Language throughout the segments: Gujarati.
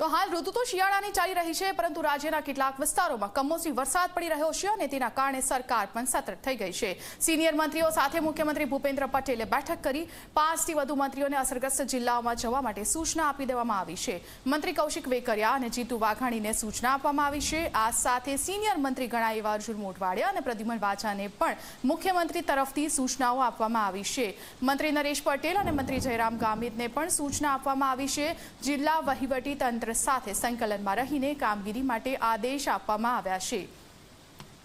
તો હાલ ઋતુ તો શિયાળાની ચાલી રહી છે, પરંતુ રાજ્યના કેટલાક વિસ્તારોમાં કમોસમી વરસાદ પડી રહ્યો છે અને તેના કારણે સરકાર પણ સતર્ક થઈ ગઈ છે. સિનિયર મંત્રીઓ સાથે મુખ્યમંત્રી ભૂપેન્દ્ર પટેલે બેઠક કરી પાંચથી વધુ મંત્રીઓને અસરગ્રસ્ત જિલ્લાઓમાં જવા માટે સૂચના આપી દેવામાં આવી છે. મંત્રી કૌશિક વેકરિયા અને જીતુ વાઘાણીને સૂચના આપવામાં આવી છે. આ સાથે સિનિયર મંત્રી ગણા એવા અર્જુન મોટવાડિયા અને પ્રદ્યુમન વાજાને પણ મુખ્યમંત્રી તરફથી સૂચનાઓ આપવામાં આવી છે. મંત્રી નરેશ પટેલ અને મંત્રી જયરામ ગામિતને પણ સૂચના આપવામાં આવી છે. જિલ્લા વહીવટી તંત્ર સાથે સંકલનમાં રહીને કામગીરી માટે આદેશ આપવામાં આવ્યા છે.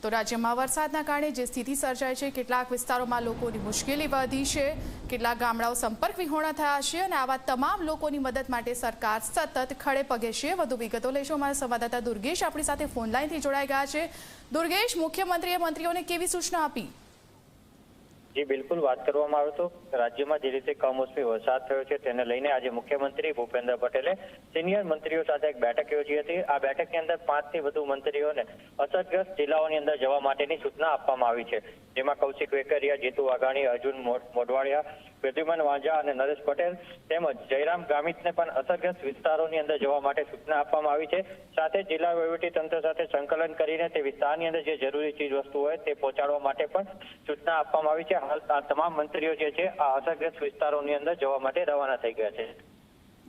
તો રાજ્યમાં વરસાદના કારણે જે સ્થિતિ સર્જાય છે, કેટલાક વિસ્તારોમાં લોકોની મુશ્કેલી વધી છે, કેટલાક ગામડાઓ સંપર્ક વિહોણા થયા છે અને આવા તમામ લોકોની મદદ માટે સરકાર સતત ખડે પગે છે. વધુ વિગતો લઈશું અમારા સંવાદદાતા દુર્ગેશ આપણી સાથે ફોન લાઈનથી જોડાઈ ગયા છે. દુર્ગેશ, મુખ્યમંત્રીએ મંત્રીઓને કેવી સૂચના આપી? જી બિલકુલ વાત કરવામાં આવે તો રાજ્યમાં જે રીતે કમોસમી વરસાદ થયો છે, તેને લઈને આજે મુખ્યમંત્રી ભૂપેન્દ્ર પટેલે સિનિયર મંત્રીઓ સાથે એક બેઠક યોજી હતી. આ બેઠકની અંદર પાંચથી વધુ મંત્રીઓને અસરગ્રસ્ત જિલ્લાઓની અંદર જવા માટેની સૂચના આપવામાં આવી છે. જેમાં કૌશિક વેકરિયા, જીતુ વાઘાણી, અર્જુન મોઢ- મોઢવાડિયા, પ્રદ્યુમન વાંઝા અને નરેશ પટેલ તેમજ જયરામ ગામિતને પણ અસરગ્રસ્ત વિસ્તારોની અંદર જવા માટે સૂચના આપવામાં આવી છે. સાથે જિલ્લા વહીવટી તંત્ર સાથે સંકલન કરીને તે વિસ્તારની અંદર જે જરૂરી ચીજ વસ્તુ હોય તે પહોંચાડવા માટે પણ સૂચના આપવામાં આવી છે. હાલ તમામ મંત્રીઓ જે છે, આ અસરગ્રસ્ત વિસ્તારોની અંદર જવા માટે રવાના થઈ ગયા છે.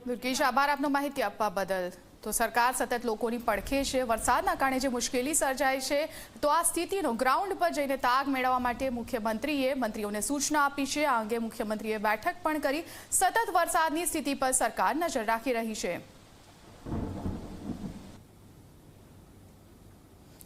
દુર્ગેશ આભાર આપનો માહિતી આપવા બદલ. તો સરકાર સતત લોકોની પડખે છે, વરસાદના કારણે જે મુશ્કેલી સર્જાય છે, તો આ સ્થિતિનો ગ્રાઉન્ડ પર જઈને તાગ મેળવવા માટે મુખ્યમંત્રીએ મંત્રીઓને સૂચના આપી છે. આ અંગે મુખ્યમંત્રીએ બેઠક પણ કરી. સતત વરસાદની સ્થિતિ પર સરકાર નજર રાખી રહી છે.